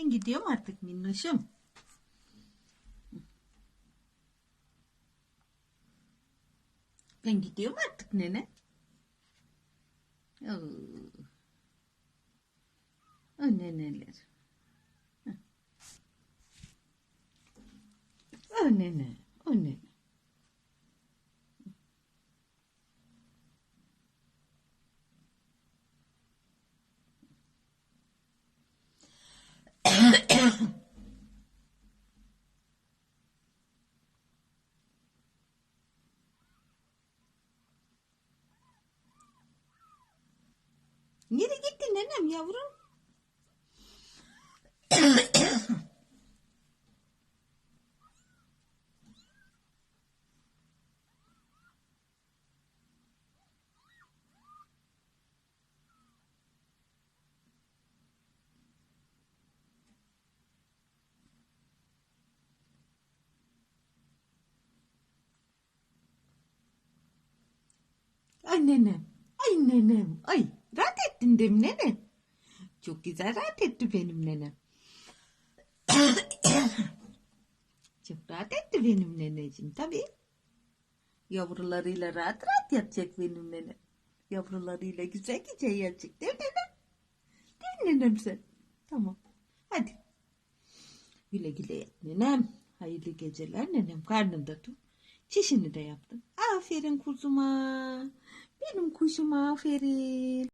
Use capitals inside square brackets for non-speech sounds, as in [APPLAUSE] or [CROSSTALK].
Ben gidiyorum artık minnoşum. Ben gidiyorum artık nene. Oo. O neneler. O nene, o nene. Nereye gittin nenem yavrum? Ay nenem, ay nenem, ay mi nenem? Çok güzel rahat etti benim nenem. [COUGHS] Çok rahat etti benim neneciğim tabii. Yavrularıyla rahat rahat yatacak benim nenem. Yavrularıyla güzel güzel yatacak değil mi nenem? Değil mi nenem sen? Tamam. Hadi. Güle güle yat nenem. Hayırlı geceler nenem. Karnında tut. Çişini de yaptın. Aferin kuzuma. Benim kuşuma aferin.